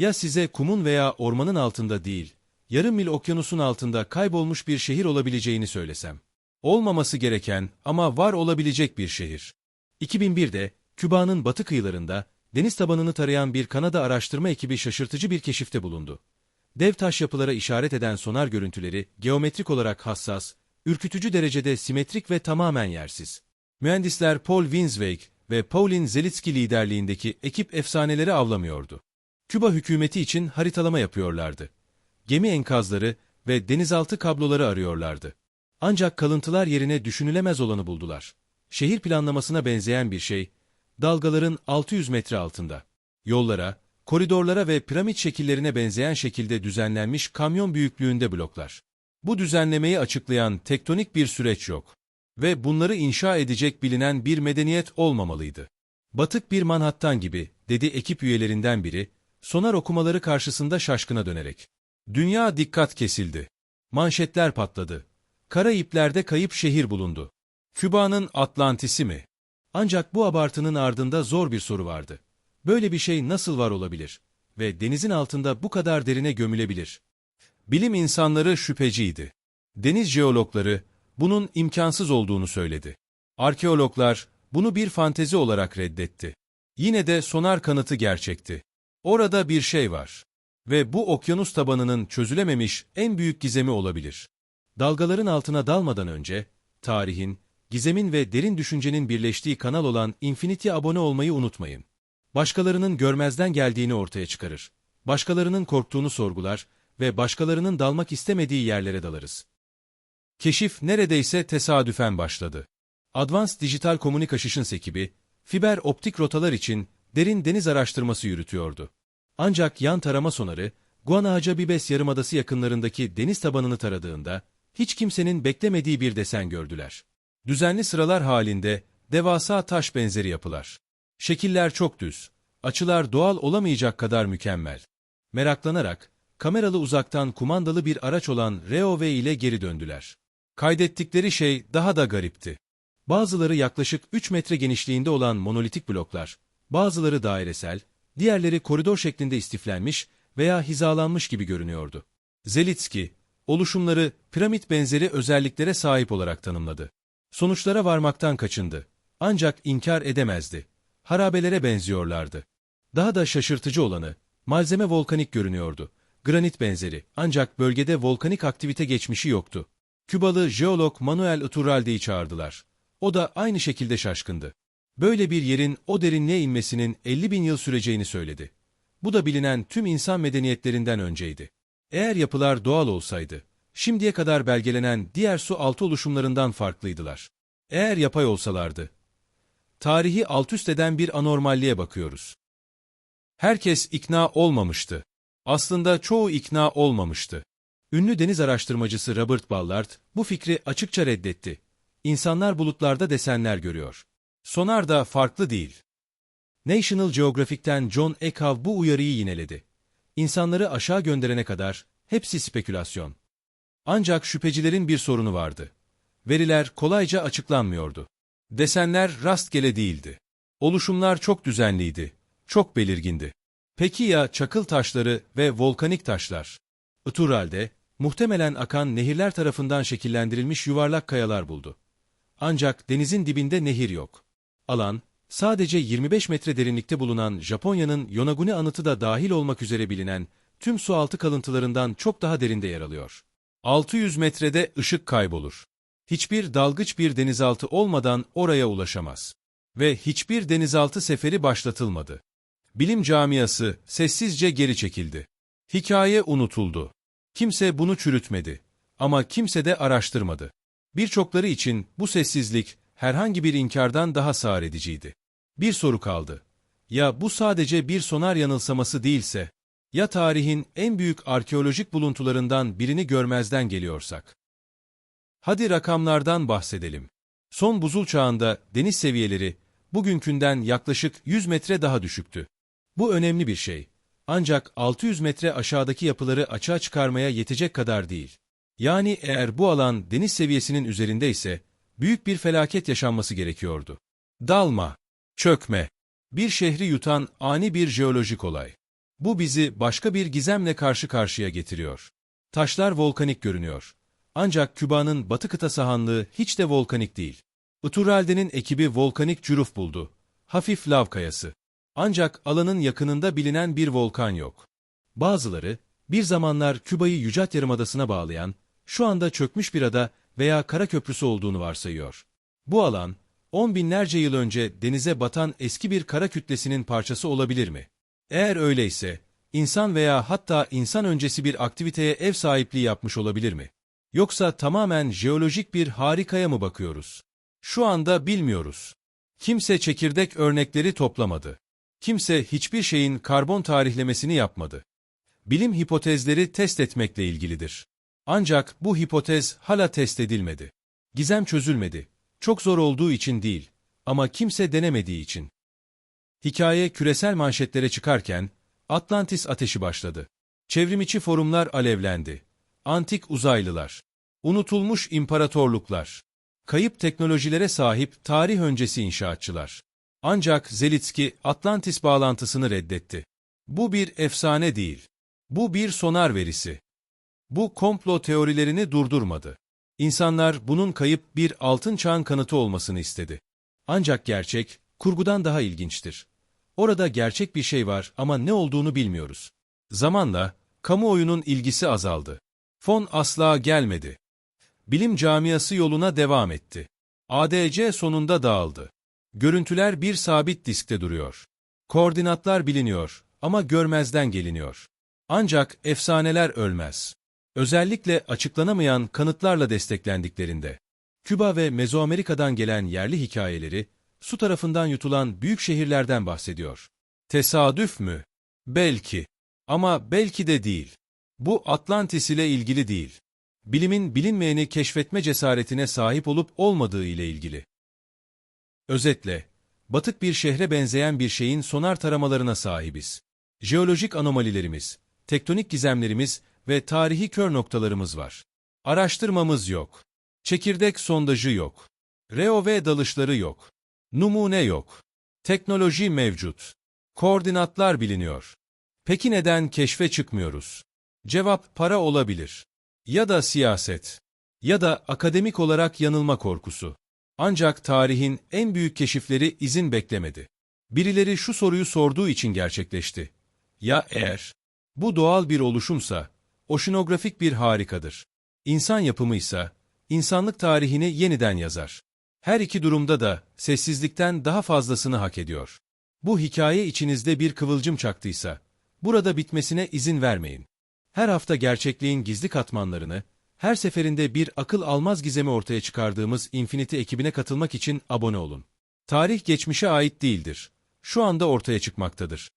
Ya size kumun veya ormanın altında değil, yarım mil okyanusun altında kaybolmuş bir şehir olabileceğini söylesem. Olmaması gereken ama var olabilecek bir şehir. 2001'de Küba'nın batı kıyılarında deniz tabanını tarayan bir Kanada araştırma ekibi şaşırtıcı bir keşifte bulundu. Dev taş yapılara işaret eden sonar görüntüleri geometrik olarak hassas, ürkütücü derecede simetrik ve tamamen yersiz. Mühendisler Paul Winswijk ve Pauline Zelitsky liderliğindeki ekip efsaneleri avlamıyordu. Küba hükümeti için haritalama yapıyorlardı. Gemi enkazları ve denizaltı kabloları arıyorlardı. Ancak kalıntılar yerine düşünülemez olanı buldular. Şehir planlamasına benzeyen bir şey, dalgaların 600 metre altında. Yollara, koridorlara ve piramit şekillerine benzeyen şekilde düzenlenmiş kamyon büyüklüğünde bloklar. Bu düzenlemeyi açıklayan tektonik bir süreç yok. Ve bunları inşa edecek bilinen bir medeniyet olmamalıydı. Batık bir Manhattan gibi, dedi ekip üyelerinden biri, sonar okumaları karşısında şaşkına dönerek. Dünya dikkat kesildi. Manşetler patladı. Kara iplerde kayıp şehir bulundu. Küba'nın Atlantis'i mi? Ancak bu abartının ardında zor bir soru vardı. Böyle bir şey nasıl var olabilir? Ve denizin altında bu kadar derine gömülebilir? Bilim insanları şüpheciydi. Deniz jeologları bunun imkansız olduğunu söyledi. Arkeologlar bunu bir fantezi olarak reddetti. Yine de sonar kanıtı gerçekti. Orada bir şey var. Ve bu okyanus tabanının çözülememiş en büyük gizemi olabilir. Dalgaların altına dalmadan önce, tarihin, gizemin ve derin düşüncenin birleştiği kanal olan Infinity'ye abone olmayı unutmayın. Başkalarının görmezden geldiğini ortaya çıkarır. Başkalarının korktuğunu sorgular ve başkalarının dalmak istemediği yerlere dalarız. Keşif neredeyse tesadüfen başladı. Advanced Digital Communications ekibi, fiber optik rotalar için derin deniz araştırması yürütüyordu. Ancak yan tarama sonarı, Guanahacabibes Yarımadası yakınlarındaki deniz tabanını taradığında, hiç kimsenin beklemediği bir desen gördüler. Düzenli sıralar halinde, devasa taş benzeri yapılar. Şekiller çok düz, açılar doğal olamayacak kadar mükemmel. Meraklanarak, kameralı uzaktan kumandalı bir araç olan ROV ile geri döndüler. Kaydettikleri şey daha da garipti. Bazıları yaklaşık 3 metre genişliğinde olan monolitik bloklar, bazıları dairesel, diğerleri koridor şeklinde istiflenmiş veya hizalanmış gibi görünüyordu. Zelitsky, oluşumları piramit benzeri özelliklere sahip olarak tanımladı. Sonuçlara varmaktan kaçındı. Ancak inkar edemezdi. Harabelere benziyorlardı. Daha da şaşırtıcı olanı, malzeme volkanik görünüyordu. Granit benzeri, ancak bölgede volkanik aktivite geçmişi yoktu. Kübalı jeolog Manuel Iturralde'yi çağırdılar. O da aynı şekilde şaşkındı. Böyle bir yerin o derinliğe inmesinin 50 bin yıl süreceğini söyledi. Bu da bilinen tüm insan medeniyetlerinden önceydi. Eğer yapılar doğal olsaydı, şimdiye kadar belgelenen diğer su altı oluşumlarından farklıydılar. Eğer yapay olsalardı, tarihi altüst eden bir anormalliğe bakıyoruz. Herkes ikna olmamıştı. Aslında çoğu ikna olmamıştı. Ünlü deniz araştırmacısı Robert Ballard bu fikri açıkça reddetti. İnsanlar bulutlarda desenler görüyor. Sonar da farklı değil. National Geographic'ten John Eckhoff bu uyarıyı yineledi. İnsanları aşağı gönderene kadar hepsi spekülasyon. Ancak şüphecilerin bir sorunu vardı. Veriler kolayca açıklanmıyordu. Desenler rastgele değildi. Oluşumlar çok düzenliydi, çok belirgindi. Peki ya çakıl taşları ve volkanik taşlar? Iturralde, muhtemelen akan nehirler tarafından şekillendirilmiş yuvarlak kayalar buldu. Ancak denizin dibinde nehir yok. Alan, sadece 25 metre derinlikte bulunan Japonya'nın Yonaguni anıtı da dahil olmak üzere bilinen tüm sualtı kalıntılarından çok daha derinde yer alıyor. 600 metrede ışık kaybolur. Hiçbir dalgıç bir denizaltı olmadan oraya ulaşamaz. Ve hiçbir denizaltı seferi başlatılmadı. Bilim camiası sessizce geri çekildi. Hikaye unutuldu. Kimse bunu çürütmedi. Ama kimse de araştırmadı. Birçokları için bu sessizlik herhangi bir inkardan daha sağır ediciydi. Bir soru kaldı. Ya bu sadece bir sonar yanılsaması değilse, ya tarihin en büyük arkeolojik buluntularından birini görmezden geliyorsak? Hadi rakamlardan bahsedelim. Son buzul çağında deniz seviyeleri bugünkünden yaklaşık 100 metre daha düşüktü. Bu önemli bir şey. Ancak 600 metre aşağıdaki yapıları açığa çıkarmaya yetecek kadar değil. Yani eğer bu alan deniz seviyesinin üzerinde ise büyük bir felaket yaşanması gerekiyordu. Dalma, çökme, bir şehri yutan ani bir jeolojik olay. Bu bizi başka bir gizemle karşı karşıya getiriyor. Taşlar volkanik görünüyor. Ancak Küba'nın batı kıta sahanlığı hiç de volkanik değil. Iturralde'nin ekibi volkanik cüruf buldu. Hafif lav kayası. Ancak alanın yakınında bilinen bir volkan yok. Bazıları, bir zamanlar Küba'yı Yücat Yarımadası'na bağlayan, şu anda çökmüş bir ada veya kara köprüsü olduğunu varsayıyor. Bu alan, on binlerce yıl önce denize batan eski bir kara kütlesinin parçası olabilir mi? Eğer öyleyse, insan veya hatta insan öncesi bir aktiviteye ev sahipliği yapmış olabilir mi? Yoksa tamamen jeolojik bir harikaya mı bakıyoruz? Şu anda bilmiyoruz. Kimse çekirdek örnekleri toplamadı. Kimse hiçbir şeyin karbon tarihlemesini yapmadı. Bilim hipotezleri test etmekle ilgilidir. Ancak bu hipotez hala test edilmedi. Gizem çözülmedi. Çok zor olduğu için değil ama kimse denemediği için. Hikaye küresel manşetlere çıkarken Atlantis ateşi başladı. Çevrimiçi forumlar alevlendi. Antik uzaylılar. Unutulmuş imparatorluklar. Kayıp teknolojilere sahip tarih öncesi inşaatçılar. Ancak Zelitski Atlantis bağlantısını reddetti. Bu bir efsane değil. Bu bir sonar verisi. Bu komplo teorilerini durdurmadı. İnsanlar bunun kayıp bir altın çağın kanıtı olmasını istedi. Ancak gerçek, kurgudan daha ilginçtir. Orada gerçek bir şey var ama ne olduğunu bilmiyoruz. Zamanla, kamuoyunun ilgisi azaldı. Fon asla gelmedi. Bilim camiası yoluna devam etti. ADC sonunda dağıldı. Görüntüler bir sabit diskte duruyor. Koordinatlar biliniyor ama görmezden geliniyor. Ancak efsaneler ölmez. Özellikle açıklanamayan kanıtlarla desteklendiklerinde. Küba ve Mezoamerika'dan gelen yerli hikayeleri, su tarafından yutulan büyük şehirlerden bahsediyor. Tesadüf mü? Belki. Ama belki de değil. Bu Atlantis ile ilgili değil. Bilimin bilinmeyeni keşfetme cesaretine sahip olup olmadığı ile ilgili. Özetle, batık bir şehre benzeyen bir şeyin sonar taramalarına sahibiz. Jeolojik anomalilerimiz, tektonik gizemlerimiz ve tarihi kör noktalarımız var. Araştırmamız yok. Çekirdek sondajı yok. ROV dalışları yok. Numune yok. Teknoloji mevcut. Koordinatlar biliniyor. Peki neden keşfe çıkmıyoruz? Cevap para olabilir. Ya da siyaset. Ya da akademik olarak yanılma korkusu. Ancak tarihin en büyük keşifleri izin beklemedi. Birileri şu soruyu sorduğu için gerçekleşti. Ya eğer bu doğal bir oluşumsa, oşinografik bir harikadır. İnsan yapımıysa, insanlık tarihini yeniden yazar. Her iki durumda da sessizlikten daha fazlasını hak ediyor. Bu hikaye içinizde bir kıvılcım çaktıysa, burada bitmesine izin vermeyin. Her hafta gerçekliğin gizli katmanlarını, her seferinde bir akıl almaz gizemi ortaya çıkardığımız Infinity ekibine katılmak için abone olun. Tarih geçmişe ait değildir. Şu anda ortaya çıkmaktadır.